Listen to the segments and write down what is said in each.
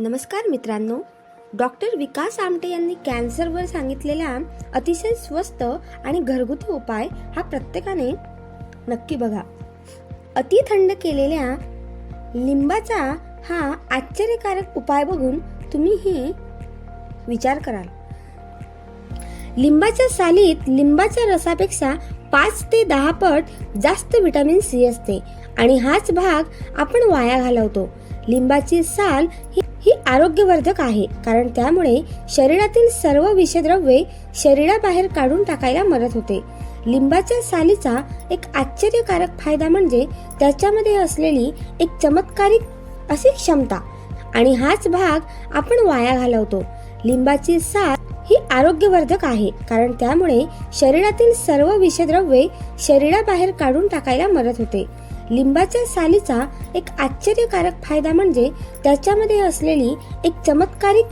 नमस्कार मित्रांनो. डॉक्टर विकास आमटे यांनी कॅन्सरवर सांगितलेला अतिशय स्वस्त आणि घरगुती उपाय हा प्रत्येकाने नक्की बघा. अति थंड केलेल्या लिंबाचा हा आश्चर्यकारक उपाय बघून तुम्हीही विचार कराल. लिंबाच्या सालीत लिंबाच्या रसापेक्षा पाच ते दहा पट जास्त विटॅमिन सी असते आणि हाच भाग आपण वाया घालवतो. लिंबाची साल ही ही आरोग्यवर्धक आहे. कारण त्यामुळे शरीरातील सर्व विषद्रव्ये शरीराबाहेर काढून टाकायला मदत होते. लिंबाच्या सालीचा एक आश्चर्यकारक फायदा म्हणजे त्याच्यामध्ये असलेली एक चमत्कारिक अशी क्षमता. आणि हाच भाग आपण वाया घालवतो. लिंबाची साल ही आरोग्यवर्धक आहे. कारण त्यामुळे शरीरातील सर्व विषद्रव्ये शरीराबाहेर काढून टाकायला मदत होते. लिंबाच्या सालीचा एक आश्चर्यकारक फायदा म्हणजे त्याच्यामध्ये असलेली एक चमत्कारिक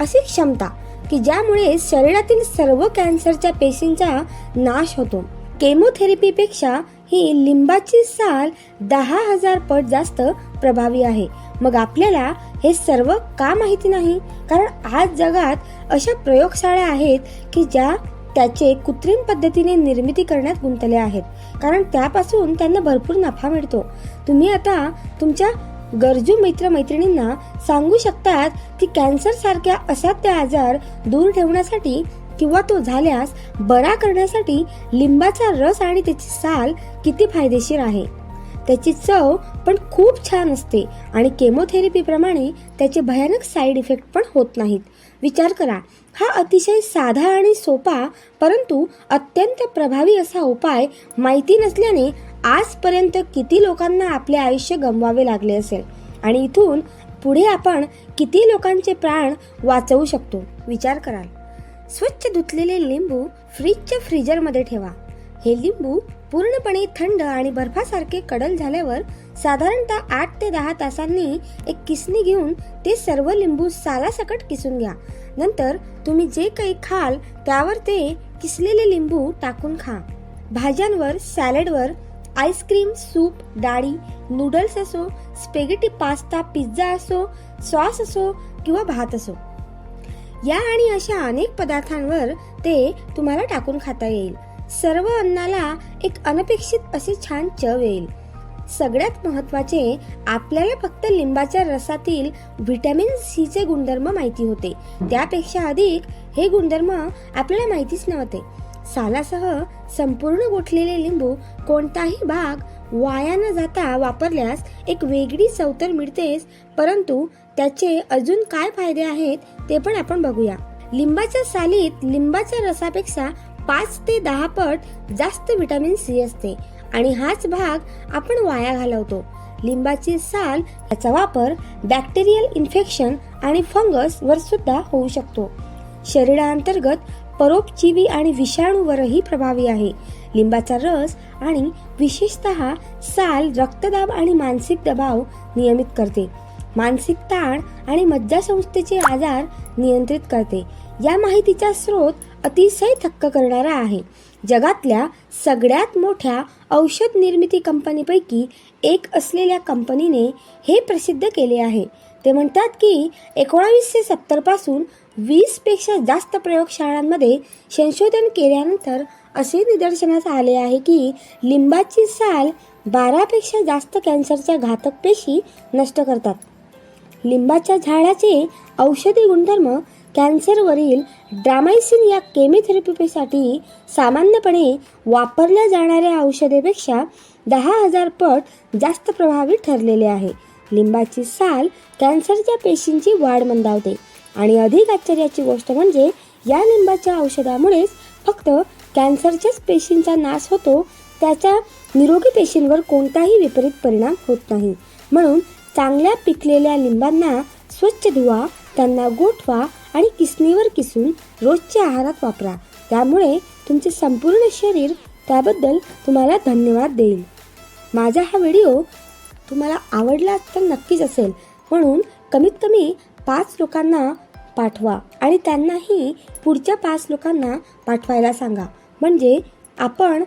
अशी क्षमता की ज्यामुळे शरीरातील सर्व कॅन्सरच्या पेशींचा नाश होतो. केमोथेरपीपेक्षा ही लिंबाची साल दहा हजार पट जास्त प्रभावी आहे. मग आपल्याला हे सर्व का माहिती नाही? कारण आज जगात अशा प्रयोगशाळा आहेत की ज्या त्याचे कृत्रिम पद्धतीने निर्मिती करण्यात गुंतले आहेत. कारण त्यापासून त्यांना भरपूर नफा मिळतो. तुम्ही आता तुमच्या गरजू मित्रमैत्रिणींना सांगू शकतात की कॅन्सर सारख्या असाध्य आजार दूर ठेवण्यासाठी किंवा तो झाल्यास बरा करण्यासाठी लिंबाचा रस आणि त्याची साल किती फायदेशीर आहे. त्याची चव पण खूप छान असते आणि केमोथेरपी प्रमाणे त्याचे भयानक साईड इफेक्ट पण होत नाहीत. विचार करा. हा अतिशय साधा आणि सोपा परंतु अत्यंत प्रभावी असा उपाय माहिती नसल्याने आजपर्यंत किती लोकांना आपले आयुष्य गमवावे लागले असेल? आणि इथून पुढे आपण किती लोकांचे प्राण वाचवू शकतो? विचार कराल. स्वच्छ धुतलेले लिंबू फ्रीजच्या फ्रीजरमध्ये ठेवा. हे लिंबू पूर्णपणे थंड आणि बर्फासारखे कडल झाल्यावर साधारणतः आठ ते दहा तासांनी एक किसणी घेऊन ते सर्व लिंबू सालासकट किसून घ्या. नंतर तुम्ही जे काही खाल त्यावर ते किसलेले लिंबू टाकून खा. भाज्यांवर सॅलडवर आईस्क्रीम सूप डाळी नूडल्स असो स्पेगेटी पास्ता पिझ्झा असो सॉस असो किंवा भात असो. या आणि अशा अनेक पदार्थांवर ते तुम्हाला टाकून खाता येईल. सर्व अन्नाला एक अनपेक्षित असे छान चव येईल. सगळ्यात महत्त्वाचे आपल्याला फक्त लिंबाच्या रसातील व्हिटॅमिन सी चे गुणधर्म माहिती होते. त्यापेक्षा अधिक हे गुणधर्म आपल्याला माहितीच नव्हते. सालासह संपूर्ण गोठलेले लिंबू कोणताही भाग वाया न जाता वापरल्यास एक वेगळी चव तर मिळतेच परंतु त्याचे अजून काय फायदे आहेत ते पण आपण बघूया. लिंबाच्या सालीत लिंबाच्या रसापेक्षा पाच ते दहा पट जास्त व्हिटॅमिन सी असते. आणि हाच भाग आपण वाया घालवतो. लिंबाची साल याचा वापर बॅक्टेरियल इन्फेक्शन आणि फंगस वर सुद्धा होऊ शकतो. शरीरांतर्गत परोपजीवी आणि विषाणूवरही प्रभावी आहे. लिंबाचा रस आणि विशेषतः साल रक्तदाब आणि मानसिक दबाव नियमित करते. मानसिक ताण आणि मज्जासंस्थेचे आजार नियंत्रित करते. या माहितीचा स्रोत अतिशय थक्क करणारा आहे. जगातल्या सगळ्यात मोठ्या औषध निर्मिती कंपनीपैकी एक असलेल्या कंपनीने हे प्रसिद्ध केले आहे. ते म्हणतात की एकोणावीसशे सत्तरपासून वीसपेक्षा जास्त प्रयोगशाळांमध्ये संशोधन केल्यानंतर असे निदर्शनास आले आहे की लिंबाची साल बारापेक्षा जास्त कॅन्सरच्या घातक पेशी नष्ट करतात. लिंबाच्या झाडाचे औषधी गुणधर्म कॅन्सरवरील ड्रामायसिन या केमिथेरपीसाठी सामान्यपणे वापरल्या जाणाऱ्या औषधेपेक्षा दहा हजार पट जास्त प्रभावी ठरलेले आहे. लिंबाची साल कॅन्सरच्या पेशींची वाढ मंदावते आणि अधिक आश्चर्याची गोष्ट म्हणजे या लिंबाच्या औषधामुळेच फक्त कॅन्सरच्याच पेशींचा नाश होतो त्याच्या निरोगी पेशींवर कोणताही विपरीत परिणाम होत नाही. म्हणून चांगल्या पिकलेल्या लिंबांना स्वच्छ धुवा त्यांना गोठवा आणि किसणीवर किसून रोजच्या आहारात वापरा. त्यामुळे तुमचे संपूर्ण शरीर त्याबद्दल तुम्हाला धन्यवाद देईल. माझा हा व्हिडिओ तुम्हाला आवडला तर नक्कीच असेल. म्हणून कमीत कमी पाच लोकांना पाठवा आणि त्यांनाही पुढच्या पाच लोकांना पाठवायला सांगा. म्हणजे आपण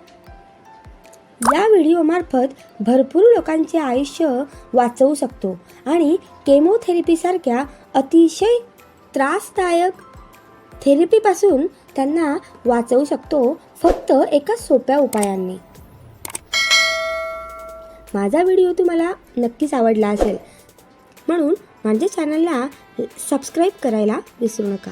या व्हिडिओमार्फत भरपूर लोकांचे आयुष्य वाचवू शकतो आणि केमोथेरपीसारख्या अतिशय त्रासदायक. थेरपीपासून त्यांना वाचवू शकतो फक्त एका सोप्या उपायांनी. माझा व्हिडिओ तुम्हाला नक्कीच आवडला असेल. म्हणून माझ्या चॅनलला सबस्क्राईब करायला विसरू नका.